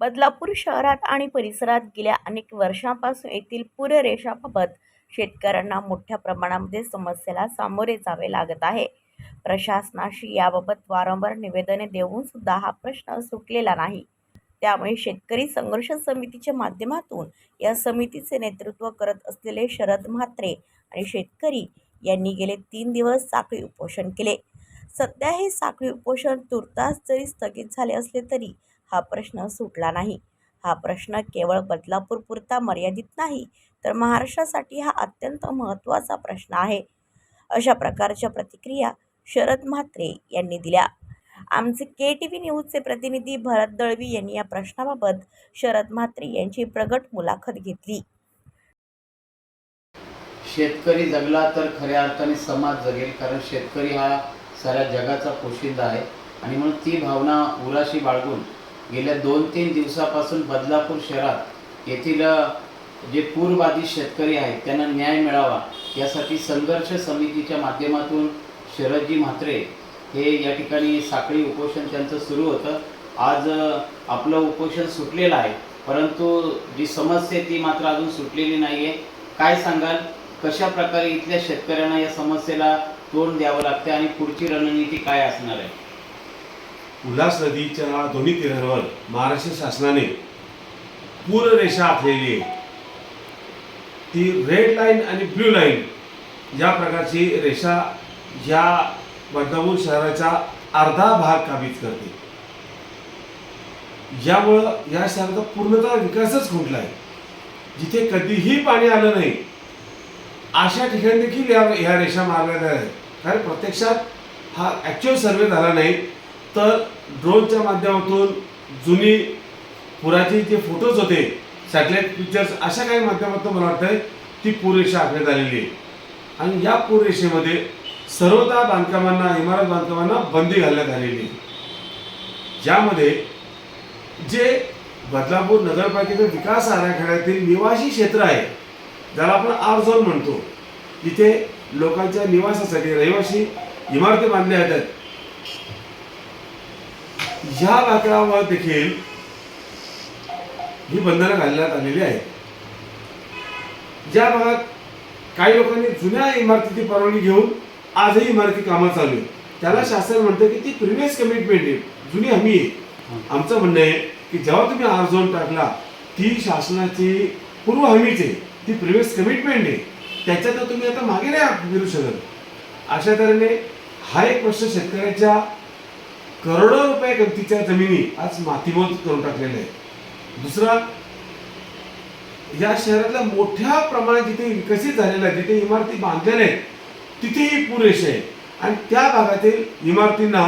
बदलापूर शहरात आणि परिसरात गेल्या अनेक वर्षांपासून येथील पूररेषाबाबत शेतकऱ्यांना मोठ्या प्रमाणामध्ये समस्येला सामोरे जावे लागत आहे. प्रशासनाशी याबाबत वारंवार निवेदने देऊन सुद्धा हा प्रश्न सुटलेला नाही. त्यामुळे शेतकरी संघर्ष समितीच्या माध्यमातून या समितीचे नेतृत्व करत असलेले शरद म्हात्रे आणि शेतकरी यांनी गेले तीन दिवस साखळी उपोषण केले. सध्या हे साखळी उपोषण तुर्तास जरी स्थगित झाले असले तरी हा प्रश्न सुटला नाही. हा प्रश्न केवळ बदलापूर पुरता मर्यादित नाही तर महाराष्ट्रासाठी हा अत्यंत महत्त्वाचा प्रश्न आहे. अशा प्रकारच्या प्रतिक्रिया शरद म्हात्रे यांनी दिल्या. आमचे के टी व्ही न्यूजचे प्रतिनिधी भरत दळवी यांनी या प्रश्नाबाबत शरद म्हात्रे यांची प्रगट मुलाखत घेतली. शेतकरी जगला तर खऱ्या अर्थाने समाज जगेल कारण शेतकरी हा साऱ्या जगाचा पोशिंदा आहे. आणि म्हणून ती भावना उराशी बाळगून गेल्या दोन तीन दिवसापासून बदलापूर शहरात येथील जे पूरबाधित शेतकरी आहेत त्यांना न्याय मिळावा यासाठी संघर्ष समितीच्या माध्यमातून शरदजी म्हात्रे हे या ठिकाणी साखळी उपोषण त्यांचं सुरू होतं. आज आपलं उपोषण सुटलेलं आहे परंतु जी समस्या आहे ती मात्र अजून सुटलेली नाही आहे काय सांगाल? कशा प्रकारे इथल्या शेतकऱ्यांना या समस्येला तोंड द्यावं लागते आणि पुढची रणनीती काय असणार आहे? उल्हास नदीच्या दोन्ही तीरांवर महाराष्ट्र शासनाने पूररेषा आखलेली आहे. ती रेड लाईन आणि ब्ल्यू लाईन या प्रकारची रेषा या बदलापूर शहराचा अर्धा भाग काबीज करते. यामुळं या शहराचा पूर्णतः विकासच खुंटला आहे जिथे कधीही पाणी आलं नाही अशा ठिकाणी देखील या ह्या रेषा मारल्या जाणार आहेत. कारण प्रत्यक्षात हा ॲक्च्युअल सर्वे झाला नाही तर ड्रोनच्या माध्यमातून जुनी पुराचे जे फोटोज होते सॅटेलाइट पिक्चर्स अशा काही माध्यमातून मला वाटतं ती पूररेषा आखण्यात आलेली आहे. आणि या पूररेषेमध्ये सर्वता बांधकामांना इमारत बांधकामांना बंदी घालण्यात आलेली आहे. ज्यामध्ये जे बदलापूर नगरपालिकेचा विकास आराखड्यातील निवासी क्षेत्र आहे ज्याला आपण आर झोन म्हणतो इथे लोकांच्या निवासासाठी रहिवासी इमारती बांधल्या जातात. ह्या लाकडावर देखील ही बंधनं घालण्यात आलेली आहेत. ज्या भागात काही लोकांनी जुन्या इमारतीची परवानगी घेऊन आजही इमारती कामं चालू आहे त्याला शासन म्हणतं की ती प्रिव्हियस कमिटमेंट आहे. जुनी हमी आहे. आमचं म्हणणं आहे की जेव्हा तुम्ही आर झोन टाकला ती शासनाची पूर्व हमीच आहे. ती प्रिव्हियस कमिटमेंट आहे. त्याच्यात तुम्ही आता मागे नाही फिरू शकत. अशा तऱ्हेने हा एक प्रश्न शेतकऱ्याच्या करोडो रुपये गमतीच्या जमिनी आज मातीमोल करून टाकलेल्या आहे दुसरा या शहरातल्या मोठ्या प्रमाणात जिथे विकसित झालेलं आहे जिथे इमारती बांधलेल्या आहेत तिथेही पुरेसे आहे आणि त्या भागातील इमारतींना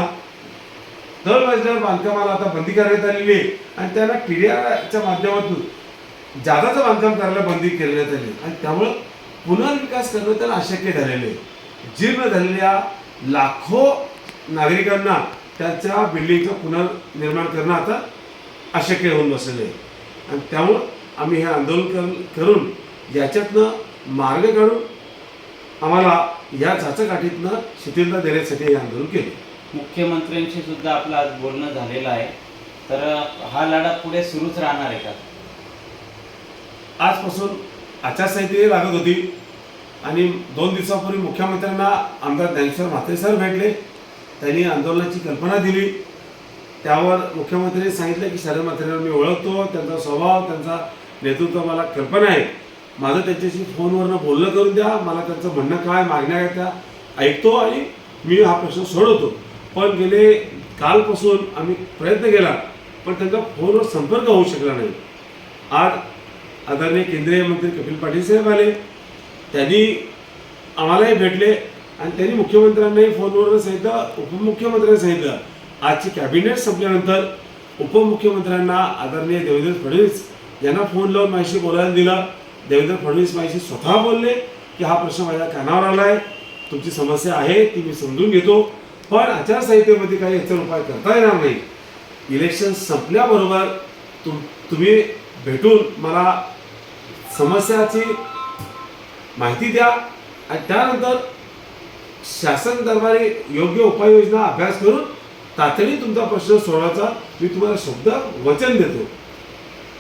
दर मजल्यावर बांधकामाला आता बंदी करण्यात आलेली आहे. आणि त्यांना टिडियाच्या माध्यमातून जादाचं बांधकाम करायला बंदी करण्यात आली आणि त्यामुळं पुनर्विकास करणं त्याला अशक्य झालेलं आहे. जीर्ण झालेल्या लाखो नागरिकांना त्यांच्या बिल्डिंगचं पुनर्निर्माण करणं आता अशक्य होऊन बसलेलं आहे. आणि त्यामुळं आम्ही हे आंदोलन कर करून याच्यातनं मार्ग काढून आम्हाला या चाचकाठीतनं शिथिलता देण्यासाठी हे आंदोलन केले. मुख्यमंत्र्यांशी सुद्धा आपलं आज बोलणं झालेलं आहे. तर हा लढा पुढे सुरूच राहणार आहे का? आजपासून आचारसंहिता लागत होती. आणि दोन दिवसापूर्वी मुख्यमंत्र्यांना आमदार ज्ञानेश्वर म्हात्रे सर भेटले. त्यांनी आंदोलनाची कल्पना दिली. त्यावर मुख्यमंत्र्यांनी सांगितलं की शरद म्हात्रेंना मी ओळखतो त्यांचा स्वभाव त्यांचा नेतृत्व मला कल्पना आहे. माझं त्यांच्याशी फोनवरनं बोलणं करून द्या मला त्यांचं म्हणणं काय मागण्या आहेत त्या ऐकतो आणि मी हा प्रश्न सोडवतो. पण गेले कालपासून आम्ही प्रयत्न केला पण त्यांचा फोनवर संपर्क होऊ शकला नाही. आज आदरणीय केंद्रीय मंत्री कपिल पाटील साहेब आले. त्यांनी आम्हालाही भेटले. आणि त्यांनी मुख्यमंत्र्यांनाही फोनवर सांगितलं उपमुख्यमंत्र्यांनी सांगितलं. आजची कॅबिनेट संपल्यानंतर उपमुख्यमंत्र्यांना आदरणीय देवेंद्र फडणवीस यांना फोन लावून माझ्याशी बोलायला दिला. देवेंद्र फडणवीस माझ्याशी स्वतः बोलले की हा प्रश्न माझ्या कानावर आला आहे तुमची समस्या आहे ती मी समजून घेतो. पण आचारसंहितेमध्ये काही याचा उपाय करता येणार नाही. इलेक्शन संपल्याबरोबर तुम तुम्ही भेटून मला समस्याची माहिती द्या. आणि त्यानंतर शासन दरबारी योग्य उपाययोजना अभ्यास करून तातडीने तुमचा प्रश्न सोडवायचा मी तुम्हाला शब्द वचन देतो.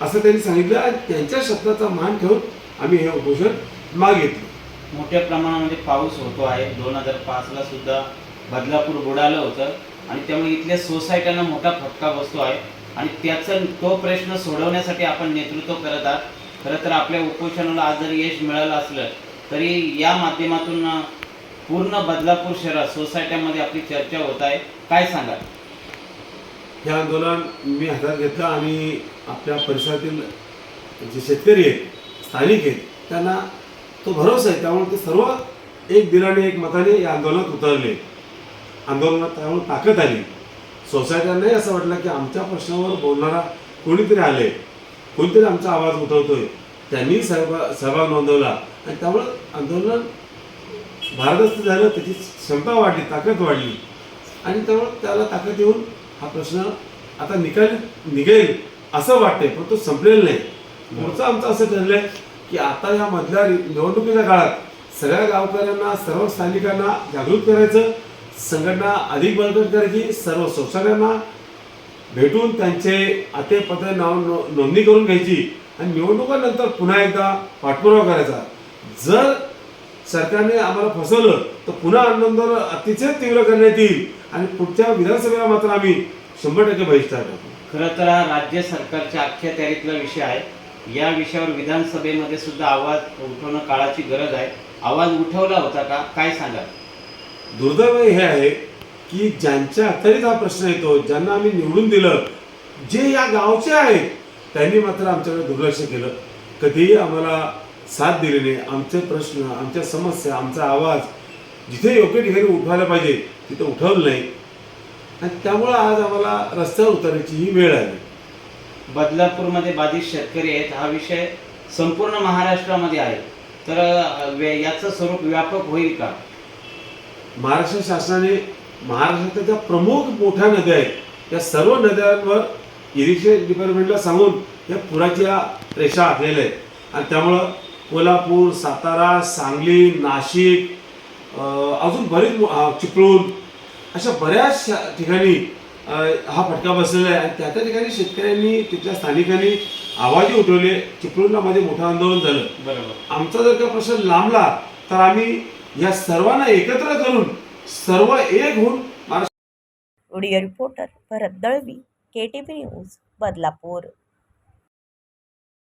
असं त्यांनी सांगितलं आणि त्यांच्या शब्दाचा मान ठेवून आम्ही हे उपोषण मागितलं. मोठ्या प्रमाणामध्ये पाऊस होतो आहे. दोन हजार पाचला सुद्धा बदलापूर बुडालं होतं आणि त्यामुळे इथल्या सोसायट्यांना मोठा फटका बसतो आहे. आणि त्याचा तो प्रश्न सोडवण्यासाठी आपण नेतृत्व करत आहात. खरं तर आपल्या उपोषणाला आज जर यश मिळालं असलं तरी या माध्यमातून पूर्ण बदलापूर शहरात सोसायट्यामध्ये आपली चर्चा होत आहे. काय सांगाल? हे आंदोलन मी हातात घेतलं आणि आपल्या परिसरातील जे शेतकरी आहेत स्थानिक आहेत त्यांना तो भरोसा आहे. त्यामुळे ते सर्व एक दिलाने एक मताने या आंदोलनात उतरले. आंदोलनात त्यामुळे ताकद आली. सोसायट्यांनाही असं वाटलं की आमच्या प्रश्नावर बोलणारा कोणीतरी आले कोणीतरी आमचा आवाज उठवतोय. त्यांनी सहभाग सहभाग नोंदवला. आणि त्यामुळं आंदोलन भारदस्त झालं त्याची क्षमता वाढली ताकद वाढली. आणि त्यामुळे त्याला ताकद येऊन हा प्रश्न आता निकाल निघेल असं वाटतंय पण तो संपलेला नाही. पुढचं आमचं असं ठरलंय की आता या मधल्या निवडणुकीच्या काळात सगळ्या गावकऱ्यांना सर्व स्थानिकांना जागृत करायचं संघटना अधिक बळकट करायची सर्व सोसायट्यांना भेटून त्यांचे आतेपत्र नाव नोंदणी करून घ्यायची. आणि निवडणुकानंतर पुन्हा एकदा पाठपुरावा करायचा. जर सरकारने आम्हाला फसवलं तर पुन्हा आंदोलन अतिशय तीव्र करण्यात येईल. आणि पुढच्या विधानसभेला मात्र आम्ही शंभर टक्के बहिष्कार टाकू खरं तर हा राज्य सरकारच्या अख्ख्या तयारीतला विषय आहे. या विषयावर विधानसभेमध्ये सुद्धा आवाज उठवणं काळाची गरज आहे. आवाज उठवला होता का? काय सांगाल? दुर्दैव हे आहे की ज्यांच्या अखत्यारीत हा प्रश्न येतो ज्यांना आम्ही निवडून दिलं जे या गावचे आहेत त्यांनी मात्र आमच्याकडे दुर्लक्ष केलं. कधीही आम्हाला साथ दिली नाही आमचे प्रश्न आमच्या समस्या आमचा आवाज जिथे योग्य ठिकाणी उठवायला पाहिजे तिथे उठवलं नाही. आणि त्यामुळं आज आम्हाला रस्त्यावर उतरण्याची ही वेळ आली. बदलापूरमध्ये बाधित शेतकरी आहेत हा विषय संपूर्ण महाराष्ट्रामध्ये आहे. तर वे- याचं स्वरूप व्यापक होईल का? महाराष्ट्र शासनाने महाराष्ट्राच्या ज्या प्रमुख मोठ्या नद्या आहेत या सर्व नद्यांवर इरिगेशन डिपार्टमेंटला सांगून या पुराच्या रेषा आखलेल्या आहेत. आणि त्यामुळं कोल्हापूर सातारा सांगली नाशिक अजून बरीच चिपळूण अशा बऱ्याच ठिकाणी हा फटका बसलेला आहे. आणि त्या त्या ठिकाणी शेतकऱ्यांनी तिथल्या स्थानिकांनी आवाजही उठवले. चिपळूणला मध्ये मोठं आंदोलन झालं. बरोबर. आमचा जर का प्रश्न लांबला तर आम्ही या सर्वांना एकत्र करून सर्व एक होऊन Maharashtra video reporter Bharat Dalvi K T news Badlapur.